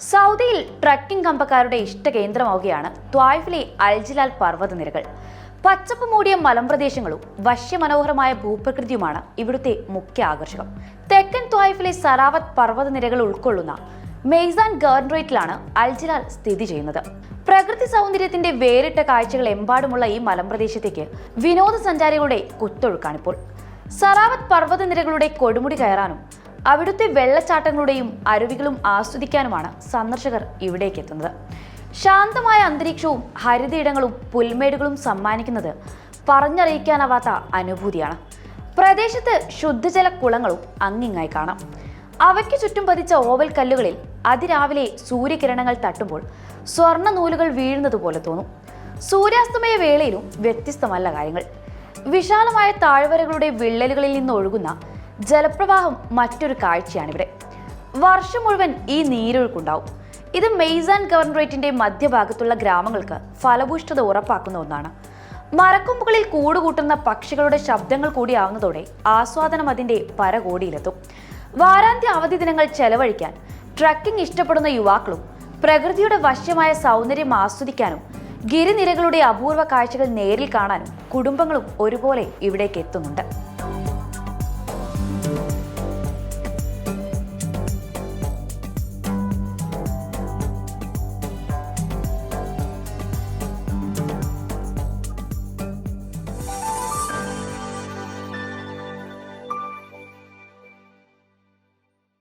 സൗദിയിൽ ട്രക്കിംഗ് കമ്പക്കാരുടെ ഇഷ്ട ഇഷ്ടകേന്ദ്രമാവുകയാണ് ത്വായ്ഫിലെ അൽജിലാൽ പർവതനിരകൾ. പച്ചപ്പ് മൂടിയ മലമ്പ്രദേശങ്ങളും വശ്യമനോഹരമായ ഭൂപ്രകൃതിയുമാണ് ഇവിടുത്തെ മുഖ്യ ആകർഷകം. തെക്കൻ ത്വായിഫിലെ സറാവത്ത് പർവതനിരകൾ ഉൾക്കൊള്ളുന്ന മെയ്സാൻ ഗവർണറേറ്റിലാണ് അൽജിലാൽ സ്ഥിതി ചെയ്യുന്നത്. പ്രകൃതി സൗന്ദര്യത്തിന്റെ വേറിട്ട കാഴ്ചകൾ എമ്പാടുമുള്ള ഈ മലമ്പ്രദേശത്തേക്ക് വിനോദസഞ്ചാരികളുടെ കുത്തൊഴുക്കാണിപ്പോൾ. സറാവത്ത് പർവതനിരകളുടെ കൊടുമുടി കയറാനും അവിടുത്തെ വെള്ളച്ചാട്ടങ്ങളുടെയും അരുവികളും ആസ്വദിക്കാനുമാണ് സന്ദർശകർ ഇവിടേക്ക് എത്തുന്നത്. ശാന്തമായ അന്തരീക്ഷവും ഹരിതയിടങ്ങളും പുൽമേടുകളും സമ്മാനിക്കുന്നത് പറഞ്ഞറിയിക്കാനാവാത്ത അനുഭൂതിയാണ്. പ്രദേശത്ത് ശുദ്ധജല കുളങ്ങളും അങ്ങിങ്ങായി കാണാം. അവയ്ക്ക് ചുറ്റും പതിച്ച ഓവൽ കല്ലുകളിൽ അതിരാവിലെ സൂര്യകിരണങ്ങൾ തട്ടുമ്പോൾ സ്വർണ നൂലുകൾ വീഴുന്നത് പോലെ തോന്നും. സൂര്യാസ്തമയ വേളയിലും വ്യത്യസ്തമല്ല കാര്യങ്ങൾ. വിശാലമായ താഴ്വരകളുടെ വിള്ളലുകളിൽ നിന്ന് ഒഴുകുന്ന ജലപ്രവാഹം മറ്റൊരു കാഴ്ചയാണ് ഇവിടെ വർഷം മുഴുവൻ ഈ നീരൊഴുക്കുണ്ടാവും. ഇത് മെയ്സാൻ ഗവർണറേറ്റിന്റെ മധ്യഭാഗത്തുള്ള ഗ്രാമങ്ങൾക്ക് ഫലഭൂഷ്ഠത ഉറപ്പാക്കുന്ന ഒന്നാണ്. മരക്കൊമ്പുകളിൽ കൂടുകൂട്ടുന്ന പക്ഷികളുടെ ശബ്ദങ്ങൾ കൂടിയാവുന്നതോടെ ആസ്വാദനം അതിന്റെ പരകോടിയിലെത്തും. വാരാന്ത്യ അവധി ദിനങ്ങൾ ചെലവഴിക്കാൻ ട്രക്കിംഗ് ഇഷ്ടപ്പെടുന്ന യുവാക്കളും പ്രകൃതിയുടെ വശ്യമായ സൗന്ദര്യം ആസ്വദിക്കാനും ഗിരിനിരകളുടെ അപൂർവ കാഴ്ചകൾ നേരിൽ കാണാനും കുടുംബങ്ങളും ഒരുപോലെ ഇവിടേക്ക് എത്തുന്നുണ്ട്.